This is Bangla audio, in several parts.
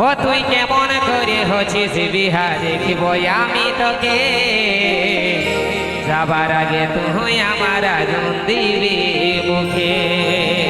ও, তুই কেমন করে হচ্ছিস বিহারে? কি বই আমি তোকে। যাবার আগে তুই আমার আজ দিবি মুখে।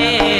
yeah.